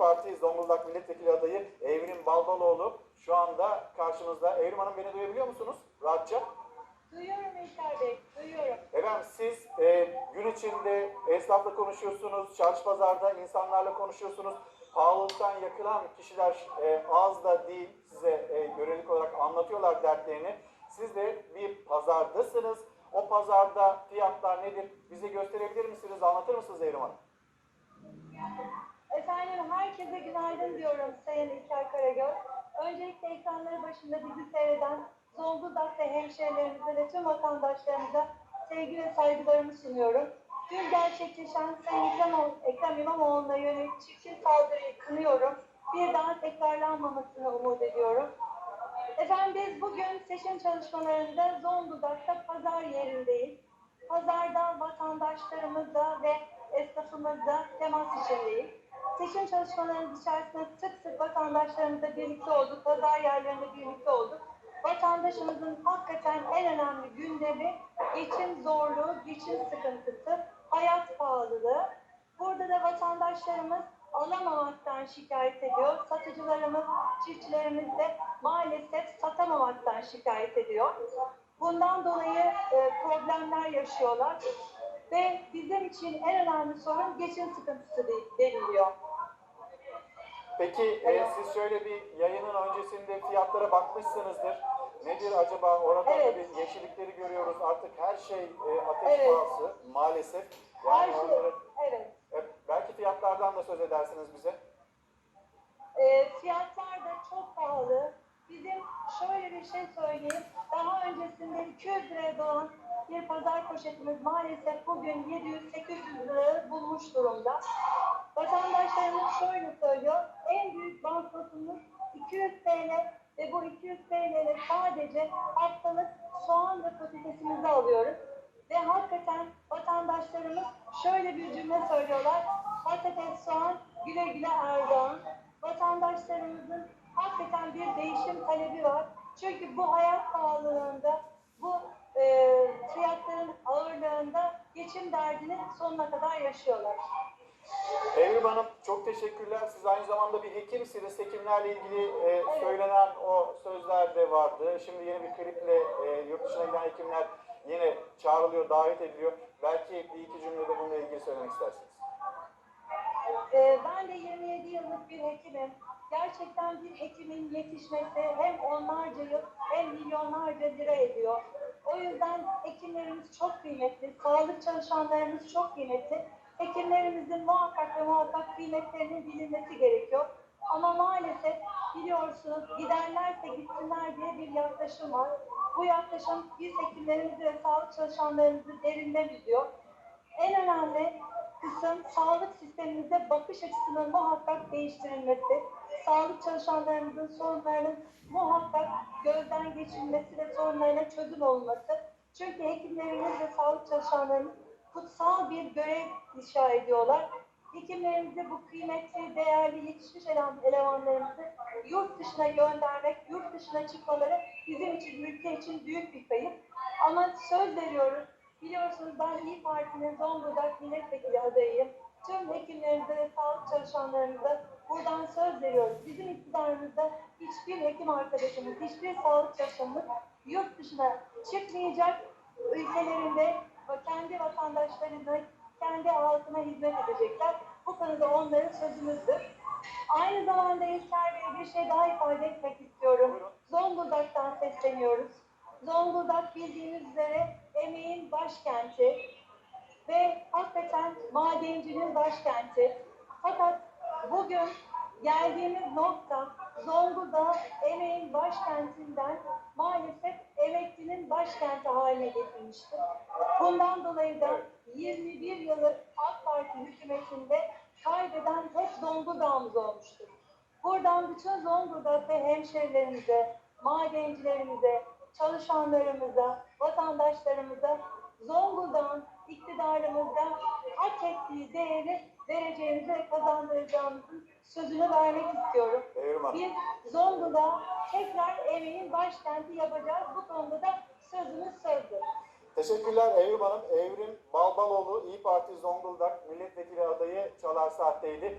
Parti Zonguldak Milletvekili adayı Evrim Balbaloğlu şu anda karşımızda. Evrim Hanım beni duyabiliyor musunuz? Rahatça. Duyuyorum İlker Bey, duyuyorum. Efendim siz e, gün içinde esnafla konuşuyorsunuz, çarşı pazarda insanlarla konuşuyorsunuz. Pahalılıktan yakılan kişiler e, az da değil size e, görelik olarak anlatıyorlar dertlerini. Siz de bir pazardasınız. O pazarda fiyatlar nedir? Bize gösterebilir misiniz? Anlatır mısınız Evrim Hanım? Herkese günaydın diyorum Sayın İlker Karagöz. Öncelikle ekranları başında bizi seyreden Zonguldak ve hemşehrilerimize ve tüm vatandaşlarımıza sevgi ve saygılarımı sunuyorum. Dün gerçekleşen Sayın İmamoğlu, Ekrem İmamoğlu'na yönelik çirkin saldırıyı kınıyorum. Bir daha tekrarlanmamasını umut ediyorum. Efendim biz bugün seçim çalışmalarında Zonguldak'ta pazar yerindeyiz. Pazarda vatandaşlarımızla ve esnafımızla temas içindeyiz. Seçim çalışmalarımız içerisinde sık sık vatandaşlarımızla birlikte olduk, pazar yerlerinde birlikte olduk. Vatandaşımızın hakikaten en önemli gündemi geçim zorluğu, geçim sıkıntısı, hayat pahalılığı. Burada da vatandaşlarımız alamamaktan şikayet ediyor. Satıcılarımız, çiftçilerimiz de maalesef satamamaktan şikayet ediyor. Bundan dolayı e, problemler yaşıyorlar ve bizim için en önemli sorun geçim sıkıntısı de- deniliyor. Peki e, siz şöyle bir yayının öncesinde fiyatlara bakmışsınızdır. Nedir acaba? Orada Evet. tabii yeşillikleri görüyoruz. Artık her şey e, ateş Evet. pahası maalesef. Her Yani şey, onları, evet. e, belki fiyatlardan da söz edersiniz bize. E, fiyatlar da çok pahalı. Bizim şöyle bir şey söyleyeyim. Daha öncesinde 200 liraya doğan bir pazar poşetimiz maalesef bugün 700-800 lira bulmuş durumda. Vatandaşlarımız şöyle söylüyor. En büyük banknotumuz 200 TL ve bu 200 TL sadece haftalık soğan ve patatesimizi alıyoruz. Ve hakikaten vatandaşlarımız şöyle bir cümle söylüyorlar. Patates, soğan, güle güle Erdoğan. Vatandaşlarımızın hakikaten bir değişim talebi var. Çünkü bu hayat pahalılığında, bu e, fiyatların ağırlığında geçim derdini sonuna kadar yaşıyorlar. Evrim Hanım çok teşekkürler. Siz aynı zamanda bir hekimsiniz. Hekimlerle ilgili e, söylenen o sözler de vardı. Şimdi yeni bir kliple e, yurt dışına giden hekimler yine çağrılıyor, davet ediliyor. Belki bir iki cümlede bununla ilgili söylemek istersiniz. Ee, ben de 27 yıllık bir hekimim. Gerçekten bir hekimin yetişmesi hem onlarca yıl hem milyonlarca lira ediyor. O yüzden hekimlerimiz çok kıymetli, sağlık çalışanlarımız çok kıymetli. Hekimlerimizin muhakkak ve muhakkak kıymetlerinin bilinmesi gerekiyor. Ama maalesef biliyorsunuz giderlerse gitsinler diye bir yaklaşım var. Bu yaklaşım biz hekimlerimizi ve sağlık çalışanlarımızı derinden üzüyor. En önemli kısım sağlık sistemimizde bakış açısının muhakkak değiştirilmesi, sağlık çalışanlarımızın sorunlarının muhakkak gözden geçirilmesi ve sorunlarına çözüm olması. Çünkü hekimlerimiz ve sağlık çalışanlarımız kutsal bir görev icra ediyorlar. Hekimlerimizi bu kıymetli, değerli yetişmiş ele- elemanlarımızı yurt dışına göndermek, yurt dışına çıkmaları bizim için, ülke için büyük bir kayıp. Ama söz veriyoruz, Biliyorsunuz ben İYİ Parti'nin Zonguldak milletvekili adayıyım. Tüm hekimlerimize ve sağlık çalışanlarımıza buradan söz veriyoruz. Bizim iktidarımızda hiçbir hekim arkadaşımız, hiçbir sağlık çalışanımız yurt dışına çıkmayacak ülkelerinde kendi vatandaşlarına, kendi halkına hizmet edecekler. Bu konuda onların sözümüzdür. Aynı zamanda İlker Bey bir şey daha ifade etmek istiyorum. Zonguldak'tan sesleniyoruz. Zonguldak bildiğiniz üzere emeğin başkenti ve hakikaten madencinin başkenti. Fakat bugün geldiğimiz nokta Zonguldak emeğin başkentinden maalesef emeklinin başkenti haline getirmiştir. Bundan dolayı da 21 yıllık AK Parti hükümetinde kaybeden hep Zonguldak'ımız olmuştur. Buradan bütün Zonguldak ve hemşehrilerimize, madencilerimize, çalışanlarımıza, vatandaşlarımıza Zonguldak'ın iktidarımızda hak ettiği değeri vereceğimizi ve kazandıracağımızın sözünü vermek istiyorum. Hanım. Biz Zonguldak'ı tekrar emeğin başkenti yapacağız. Bu konuda da sözümüz sözdür. Teşekkürler Evrim Hanım. Evrim Balbaloğlu İyi Parti Zonguldak Milletvekili adayı Çalar Saat'teydi.